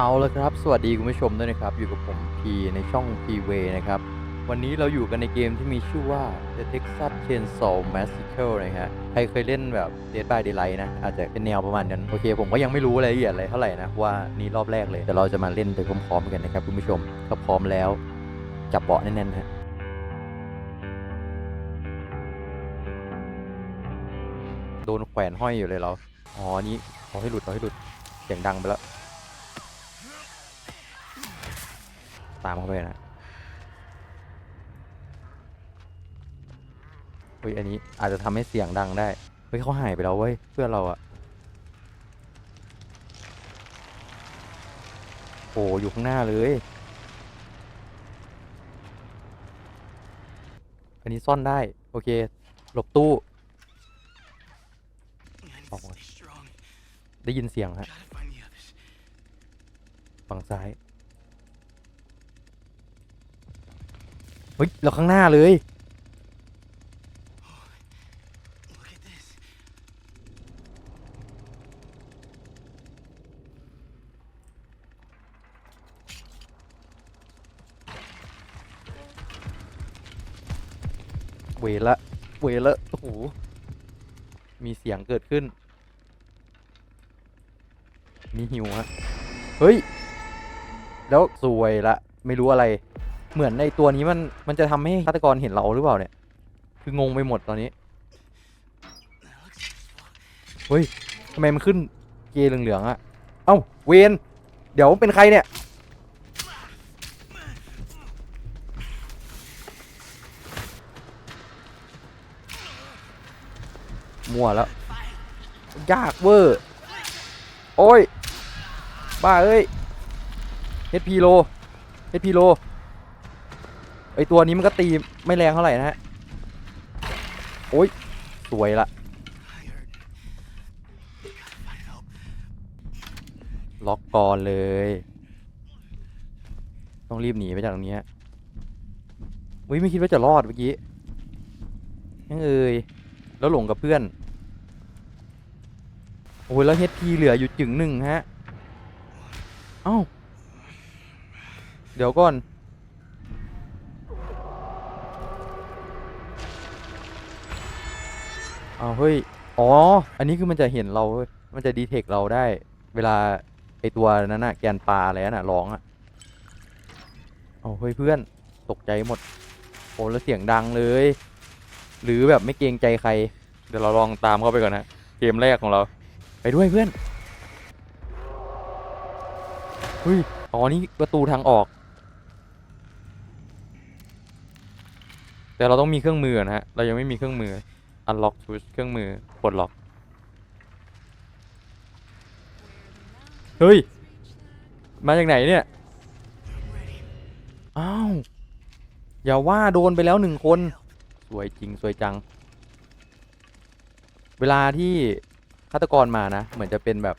เอาละครับ สวัสดีคุณผู้ชมด้วยนะครับ อยู่กับผมพีในช่อง p w a y นะครับ วันนี้เราอยู่กันในเกมที่มีชื่อว่า The Texas Chainsaw Massacre นะฮะ ใครเคยเล่นแบบ Dead by Daylight นะ อาจจะเป็นแนวประมาณนั้น โอเค ผมก็ยังไม่รู้รายละเอียดอะไรเท่าไหร่นะ ว่านี่รอบแรกเลย แต่เราจะมาเล่นไปพร้อมๆกันนะครับคุณผู้ชมถ้าพร้อมแล้ว จับเบาะแน่นๆฮะโดนแขวนห้อยอยู่เลยเรา อ๋อ นี่เอให้หลุดเอให้หลุด เสียงดังไปแล้ว ตามเข้าไปนะเฮ้ยอันนี้อาจจะทำให้เสียงดังได้ เฮ้ยเขาหายไปแล้วเว้ยเพื่อนเราอะโอ้อยู่ข้างหน้าเลย อันนี้ซ่อนได้ โอเค หลบตู้ I need Oh, to what? stay strong. ได้ยินเสียงฮะ Gotta find the others. ฝั่งซ้าย เฮ้ยเราข้างหน้าเลย เวละ เวละ โอ้โห มีเสียงเกิดขึ้น มีหิวฮะ เฮ้ย แล้วสวยละ ไม่รู้อะไร เหมือนในตัวนี้มันมันจะทำให้ฆาตกรเห็นเราหรือเปล่าเนี่ย คืองงไปหมดตอนนี้ เฮ้ยทำไมมันขึ้นเกย์เหลืองๆอะเอ้าเวนเดี๋ยวเป็นใครเนี่ย มั่วแล้ว ยากเวอร์ โอ้ย บ้าเอ้ยเฮดพีโลเฮดพีโล ไอตัวนี้มันก็ตีไม่แรงเท่าไหร่นะฮะ โอ้ย สวยละ ล็อกก่อนเลย ต้องรีบหนีไปจากตรงนี้ฮะวิไม่คิดว่าจะรอดเมื่อกี้ยังเอ่ยแล้วหลงกับเพื่อน โอ้ยแล้วเฮดพีเหลืออยู่จึงหนึ่งฮะ เอ้า เดี๋ยวก่อน เอาเฮ้ย อ๋อ อันนี้คือมันจะเห็นเราเว้ยมันจะดีเทคเราได้ เวลาไอตัวนั้นน่ะแกนปลาอะไรน่ะร้องอะเอาเฮ้ยเพื่อนตกใจหมด โอ้แล้วเสียงดังเลย หรือแบบไม่เกรงใจใคร เดี๋ยวเราลองตามเข้าไปก่อนนะเกมแรกของเรา ไปด้วยเพื่อนเฮ้ยอ๋อนี่ประตูทางออก แต่เราต้องมีเครื่องมือนะฮะเรายังไม่มีเครื่องมือ unlock switch เครื่องมือปลดล็อก เฮ้ย มาจากไหนเนี่ย อ้าว อย่าว่าโดนไปแล้วหนึ่งคน สวยจริง สวยจัง เวลาที่ฆาตกรมานะ เหมือนจะเป็นแบบ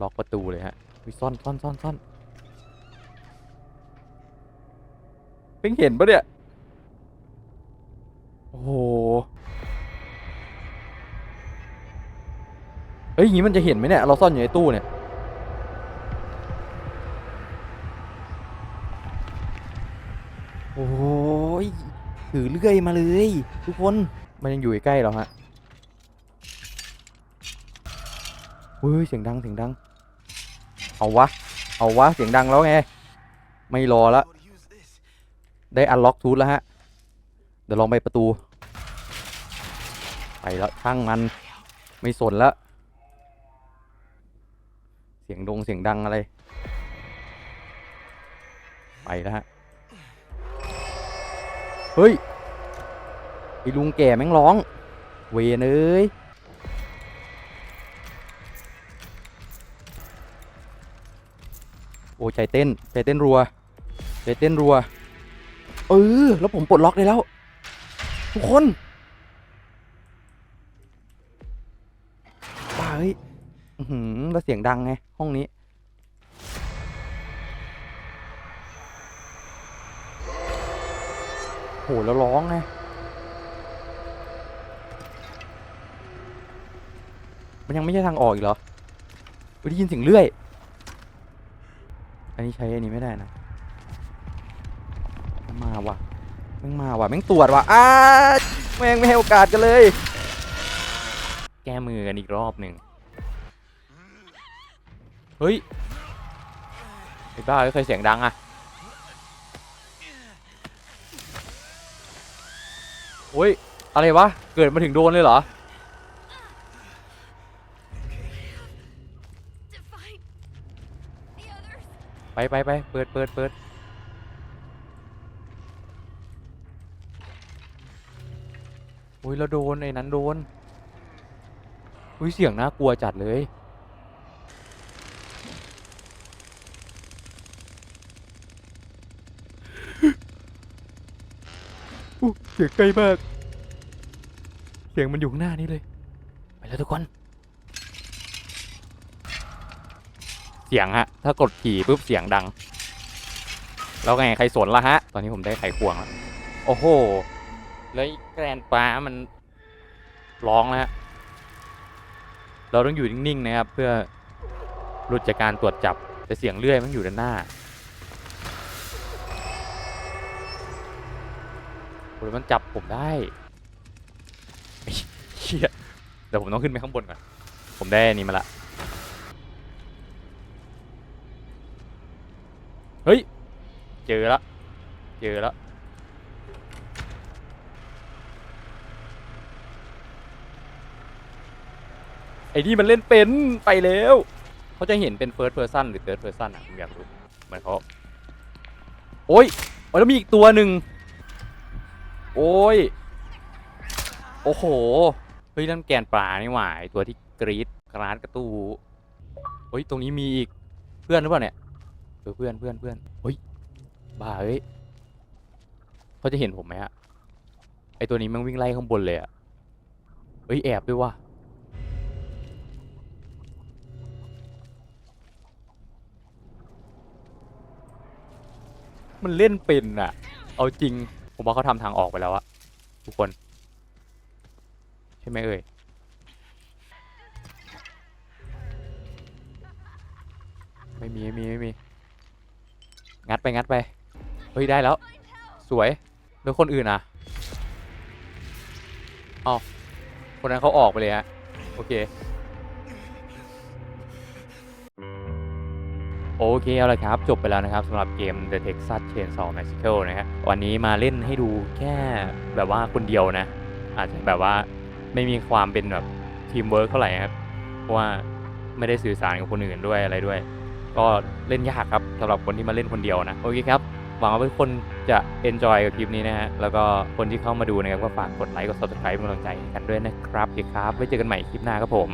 ล็อกประตูเลยฮะวิซ่อนซ่อนซ่อนซ่อนเพิ่งเห็นปะเนี่ย โอ้โห ฮ้ยอย่างนี้มันจะเห็นไหมเนี่ย เราซ่อนอยู่ในตู้เนี่ย โอ้ยถือเลื่อยมาเลย ทุกคน มันยังอยู่ใกล้ๆเราฮะเฮ้ยเสียงดังเสียงดัง เอาวะ เอาวะ เสียงดังแล้วไง ไม่รอละ How to use this? ได้อันล็อกทูธแล้วฮะ เดี๋ยวลองไปประตู ไปแล้วช่างมัน ไม่สนแล้ว เสียงดงเสียงดังอะไร ไปแล้วฮะ เฮ้ยไอ้ลุงแก่แม่งร้อง เวเอ้ยโอ้ใจเต้นใจเต้นรัวใจเต้นรัว เออ แล้วผมปลดล็อกได้แล้ว ทุกคนบ้าเฮ้ย อื้อหือแล้วเสียงดังไง ห้องนี้ โห แล้วร้องไง มันยังไม่ใช่ทางออกอีกเหรอเฮ้ยได้ยินเสียงเลื่อย อันนี้ใช้อันนี้ไม่ได้นะ มาว่ะแม่งมาว่ะแม่งตรวจว่ะอ้าแม่งไม่ให้โอกาสกันเลย แก้มือกันอีกรอบหนึ่ง เฮ้ยไอ้บ้าเคยเสียงดังอะโอ้ย อะไรวะ เกิดมาถึงโดนเลยเหรอ ไปไปไปเปิดเปิดเปิดอุ้ยเราโดนไอ้นั้นโดน อุ้ยเสียงน่ากลัวจัดเลย อู้เสียงใกล้มาก เสียงมันอยู่ข้างหน้านี้เลย ไปแล้วทุกคน เสียงฮะ ถ้ากดขี่ปุ๊บเสียงดัง แล้วไงใครสนละฮะ ตอนนี้ผมได้ไขควงแล้ว โอ้โห แล้วแกรนปลามันร้องแล้วฮะ เราต้องอยู่นิ่งๆนะครับ เพื่อหลุดจากการตรวจจับแต่เสียงเลื่อยมันอยู่ด้านหน้า โอ้ยมันจับผมได้เชี่ยเดี๋ยวผมต้องขึ้นไปข้างบนก่อน ผมได้นนี้มาละ เฮ้ย เจอแล้วเจอแล้วไอ้นี่มันเล่นเป็นไปแล้ว เขาจะเห็นเป็น first person หรือ third person อะผมอยากรู้เหมือนเขาโอ้ยโอ้ยแล้วมีอีกตัวหนึ่ง โอ้ย โอ้โห เฮ้ยนั่นแกนปลานี่หว่าไอตัวที่กรีดกราดกระตูเฮ้ย ตรงนี้มีอีก เพื่อนหรือเปล่าเนี่ยเออเพื่อนเพื่อนเพื่อนเฮ้ย บ้าเฮ้ย เขาจะเห็นผมไหมฮะ ไอตัวนี้มันวิ่งไล่ข้างบนเลยอะเฮ้ย แอบด้วยว่ะมันเล่นเป็นอะเอาจริง ผมว่าเขาทำทางออกไปแล้วอะทุกคน ใช่ไหมเอ่ยไม่มีไม่มีไม่มี งัดไปงัดไป เฮ้ย ได้แล้ว สวย แล้วคนอื่นอะเอาคนนั้นเขาออกไปเลยฮะ โอเค โอเคเอาละครับ จบไปแล้วนะครับสำหรับเกม The Texas Chainsaw Massacre นะฮะวันนี้มาเล่นให้ดูแค่แบบว่าคนเดียวนะ อาจจะแบบว่าไม่มีความเป็นแบบทีมเวิร์กเท่าไหร่ครับ เพราะว่าไม่ได้สื่อสารกับคนอื่นด้วยอะไรด้วย ก็เล่นยากครับสำหรับคนที่มาเล่นคนเดียวนะ โอเคครับ หวังว่าทุกคนจะ enjoy กับคลิปนี้นะฮะ แล้วก็คนที่เข้ามาดูนะครับก็ฝากกดไลค์กด subscribe เป็นกำลังใจกันด้วยนะครับโอเคครับไว้เจอกันใหม่คลิปหน้าครับผม